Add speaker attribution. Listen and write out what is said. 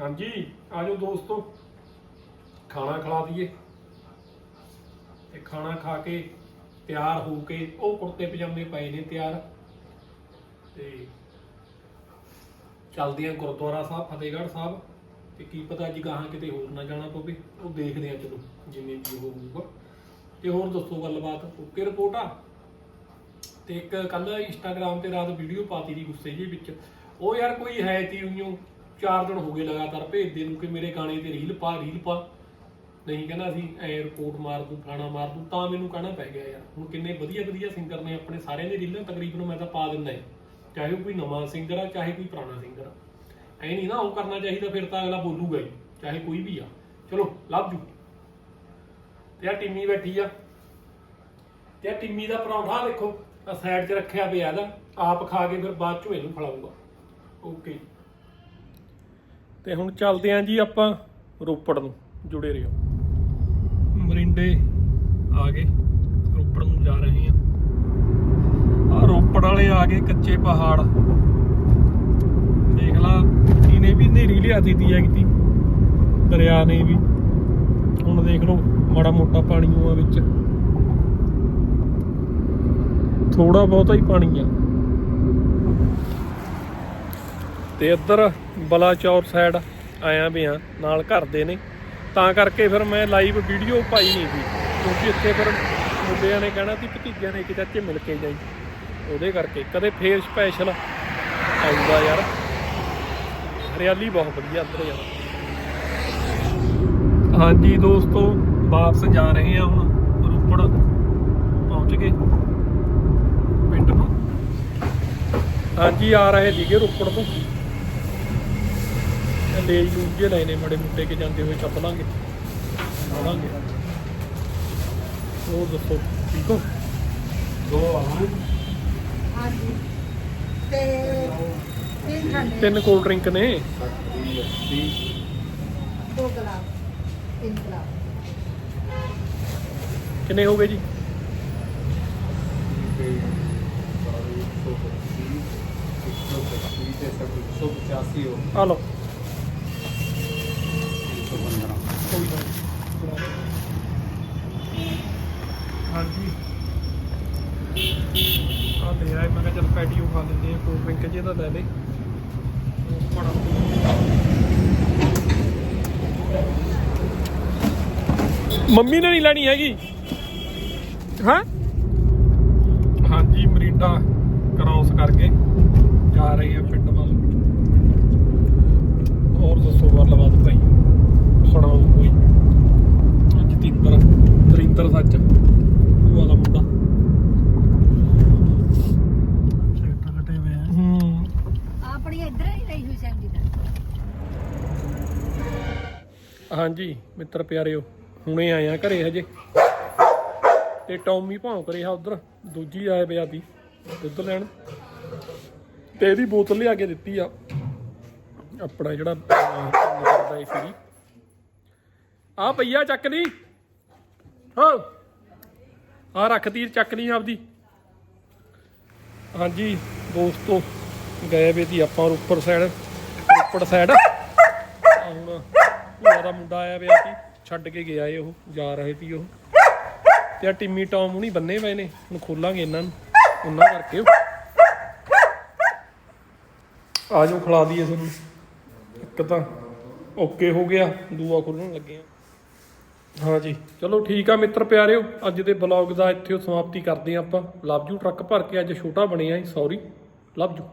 Speaker 1: ਹਾਂਜੀ, ਆਜੋ ਦੋਸਤੋ। ਖਾਣਾ ਖਿਲਾ ਦਈਏ। ਤੇ ਖਾਣਾ ਖਾ ਕੇ ਤਿਆਰ ਹੋ ਕੇ, ਉਹ ਕੁੜਤੇ ਪਜਾਮੇ ਪਏ ਨੇ ਤਿਆਰ। ਤੇ ਚੱਲਦੇ ਆ ਗੁਰਦੁਆਰਾ ਸਾਹਿਬ, ਫਤਿਹਗੜ੍ਹ ਸਾਹਿਬ। ਤੇ ਕੀ ਪਤਾ ਅੱਜ ਗਾਹਾਂ ਕਿਤੇ ਹੋਰ ਨਾ ਜਾਣਾ ਪਵੇ। ਉਹ ਦੇਖਦੇ ਆ ਚਲੋ ਜਿਵੇਂ ਵੀ ਹੋਊਗਾ। ਤੇ ਹੋਰ ਦੱਸੋ ਗੱਲਬਾਤ? ਓਕੇ ਰਿਪੋਰਟ ਆ? ਤੇ ਇੱਕ ਕੱਲ ਇੰਸਟਾਗ੍ਰam ਤੇ ਰਾਤ ਵੀਡੀਓ ਪਾਤੀ ਦੀ ਗੁੱਸੇ ਜੀ ਵਿੱਚ। ਉਹ ਯਾਰ ਕੋਈ ਹੈ ਤੀ ਉਈਓ? ਚਾਰ ਦਿਨ ਹੋ ਗਏ ਲਗਾਤਾਰ ਭੇਜਦੇ ਨੂੰ ਕਿ ਮੇਰੇ ਗਾਣੇ ਤੇ ਰੀਲ ਪਾ ਰੀਲ ਪਾ। ਨਹੀਂ ਕਹਿੰਦਾ ਸੀ ਐ ਰਿਪੋਰਟ ਮਾਰ ਦੂੰ ਫਾਣਾ ਮਾਰ ਦੂੰ, ਤਾਂ ਮੈਨੂੰ ਕਹਿਣਾ ਪੈ ਗਿਆ ਯਾਰ। ਹੁਣ ਕਿੰਨੇ ਵਧੀਆ ਵਧੀਆ ਸਿੰਗਰ ਨੇ ਆਪਣੇ ਸਾਰਿਆਂ ਦੇ ਰੀਲਾਂ ਤਕਰੀਬਨ ਮੈਂ ਤਾਂ ਪਾ ਦਿੰਦਾ ਹੈ ਚਾਹੇ ਉਹ ਕੋਈ ਨਵਾਂ ਸਿੰਗਰ ਆ, ਚਾਹੇ ਕੋਈ ਪੁਰਾਣਾ ਸਿੰਗਰ ਆ। ਐ ਨਹੀਂ ਨਾ ਉਹ ਕਰਨਾ ਚਾਹੀਦਾ, ਫਿਰ ਤਾਂ ਅਗਲਾ ਬੋਲੂਗਾ ਹੀ ਚਾਹੇ ਕੋਈ ਵੀ ਆ। ਚਲੋ, ਲੱਭ ਯੂ ਤੇ ਆ ਟਿੰਮੀ ਬੈਠੀ ਆ। ਤੇ ਆ ਟਿੰਮੀ ਦਾ ਪਰੌਂਠਾ ਦੇਖੋ ਆ ਸਾਈਡ 'ਚ ਰੱਖਿਆ ਪਿਆ ਇਹਦਾ। ਆਪ ਖਾ ਕੇ ਫਿਰ ਬਾਅਦ ਚ ਇਹਨੂੰ ਖਿਲਾਊਗਾ। ਓਕੇ ਤੇ ਹੁਣ ਚੱਲਦੇ ਆਂ ਜੀ ਆਪਾਂ ਰੋਪੜ ਨੂੰ, ਜੁੜੇ ਰਹੋ। ਮਰਿੰਡੇ ਆ ਗਏ, ਰੋਪੜ ਨੂੰ ਜਾ ਰਹੇ ਆਂ। ਆ ਰੋਪੜ ਵਾਲੇ ਆ ਗਏ ਕੱਚੇ ਪਹਾੜ। ਦੇਖ ਲਾ ਇਹਨੇ ਵੀ ਨੇਰੀ ਲਿਆ ਦਿੱਤੀ ਹੈ ਕਿਤੀ, ਦਰਿਆ ਨੇ ਵੀ। ਹੁਣ ਦੇਖ ਲਓ, ਮਾੜਾ ਮੋਟਾ ਪਾਣੀ ਆ ਵਿੱਚ। ਥੋੜਾ ਬਹੁਤਾ ਹੀ ਪਾਣੀ ਆ। ਤੇ ਇੱਧਰ ਬਲਾਚੌਰ ਸਾਈਡ ਆਇਆ ਵੀ ਆ, ਨਾਲ ਘਰ ਦੇ ਨੇ। ਤਾਂ ਕਰਕੇ ਫਿਰ ਮੈਂ ਲਾਈਵ ਵੀਡੀਓ ਪਾਈ ਨਹੀਂ ਸੀ, ਕਿਉਂਕਿ ਇੱਥੇ ਫਿਰ ਮੁੰਡਿਆਂ ਨੇ ਕਹਿਣਾ ਸੀ, ਭਤੀਜਿਆਂ ਨੇ ਕਿਤੇ ਚਾਚੇ ਮਿਲ ਕੇ ਜਾਈ। ਉਹਦੇ ਕਰਕੇ ਕਦੇ ਫੇਰ ਸਪੈਸ਼ਲ ਆਉਂਦਾ ਯਾਰ। ਹਰਿਆਲੀ ਬਹੁਤ ਵਧੀਆ ਇੱਧਰ ਯਾਰ। ਹਾਂਜੀ ਦੋਸਤੋ, ਵਾਪਸ ਜਾ ਰਹੇ ਆ ਹੁਣ, ਰੋਪੜ ਪਹੁੰਚ ਗਏ ਪਿੰਡ ਨੂੰ। ਹਾਂਜੀ ਆ ਰਹੇ ਸੀਗੇ ਰੋਪੜ ਤੋਂ। ਲੇਜ ਲੂਜ ਜੇ ਲਏ ਨੇ ਮੜੇ ਮੁੱਟੇ ਕੇ ਜਾਂਦੇ ਹੋਏ ਚੱਪ ਲਾਂਗੇ। ਆਵਾਂਗੇ ਹੋਰ ਦੱਸੋ ਠੀਕ ਹੋ? ਦੋ ਆਵਾਂ
Speaker 2: ਹਾਂਜੀ। ਤੇ ਤਿੰਨ
Speaker 1: ਕੋਲਡ ਡਰਿੰਕ ਨੇ।
Speaker 2: ਦੋ ਗਲਾਸ ਤਿੰਨ ਗਲਾਸ।
Speaker 1: ਕਿੰਨੇ ਹੋ ਗਏ ਜੀ? ਆ ਲਓ। ਕੋਈ ਨਾ ਹਾਂਜੀ। ਆ ਦੇ ਆਏ ਮੈਂ ਚਲ ਪੈਟੀਓ ਖਾ ਲੈਂਦੇ ਆ ਕੋਲਡ ਡਰਿੰਕ ਜੇ ਲੈ ਲੈ। ਬੜਾ ਮੰਮੀ ਨੇ ਨਹੀਂ ਲੈਣੀ ਹੈਗੀ। ਹਾਂ? ਹਾਂਜੀ ਮਰੀਡਾ ਕ੍ਰਾਸ ਕਰਕੇ ਜਾ ਰਹੀ ਹੈ ਪਿੰਡ ਵੱਲ। ਹੋਰ ਦੱਸੋ ਗੱਲਬਾਤ ਭਾਈ ਸੁਣਾਓ ਕੋਈ ਜਤਿੰਦਰ ਤਰਿੰਦਰ ਸੱਚ ਉਹ ਵਾਲਾ ਮੁੰਡਾ ਟਰੈਕਟਰ ਕਟੇ ਹੋਏ ਆ ਹੂੰ
Speaker 2: ਆਪਣੀ ਇੱਧਰ ਹੀ ਰਹੀ ਹੋਈ ਸੈਂਡੀ ਦਾ
Speaker 1: ਹਾਂਜੀ ਮਿੱਤਰ ਪਿਆਰਿਓ ਹੁਣੇ ਆਏ ਆ ਘਰੇ ਹਜੇ। ਤੇ ਟੌਮੀ ਭੌਂਕ ਰਿਹਾ ਉਧਰ ਦੂਜੀ ਆਏ ਪੰਜਾਬੀ ਦੁੱਧ ਲੈਣ। ਤੇ ਇਹਦੀ ਬੋਤਲ ਲਿਆ ਕੇ ਦਿੱਤੀ ਆ ਆਪਣਾ ਜਿਹੜਾ ਅਹ, ਕਰਦਾ ਫਰੀ ਆ ਪਈਆ ਚੱਕ ਨਹੀਂ ਹਾਂ। ਆ ਰੱਖਤੀ ਚੱਕ ਨਹੀਂ ਆਪਦੀ। ਹਾਂਜੀ ਦੋਸਤੋ ਗਏ ਵੇ ਦੀ ਆਪਾਂ ਉੱਪਰ ਸਾਈਡ ਉੱਪਰ ਸਾਈਡ ਹੁਣ ਭੂਆ ਦਾ ਮੁੰਡਾ ਆਇਆ ਪਿਆ ਸੀ, ਛੱਡ ਕੇ ਗਿਆ ਏ ਉਹ, ਜਾ ਰਹੇ ਸੀ ਉਹ। ਤੇ ਆ ਟਿੰਮੀ ਟੌਮ ਹੁਣੀ ਬੰਨੇ ਪਏ ਨੇ, ਹੁਣ ਖੋਲਾਂਗੇ ਇਹਨਾਂ ਨੂੰ, ਉਹਨਾਂ ਕਰਕੇ। ਆ ਜਾਓ, ਖਿਲਾ ਦਈਏ ਤੁਹਾਨੂੰ। ਇੱਕ ਤਾਂ ਓਕੇ ਹੋ ਗਿਆ, ਦੂਆ ਖੋਲਣ ਲੱਗੇ ਆ ਹਾਂਜੀ ਚਲੋ ਠੀਕ ਆ ਮਿੱਤਰ ਪਿਆਰਿਓ, ਅੱਜ ਦੇ ਬਲੌਗ ਦਾ ਇੱਥੇ ਸਮਾਪਤੀ ਕਰਦੇ ਆ ਆਪਾਂ। ਲਵ ਯੂ ਟਰੱਕ ਭਰ ਕੇ ਅੱਜ ਛੋਟਾ ਬਣਿਆ ਸੌਰੀ ਲਵ ਯੂ।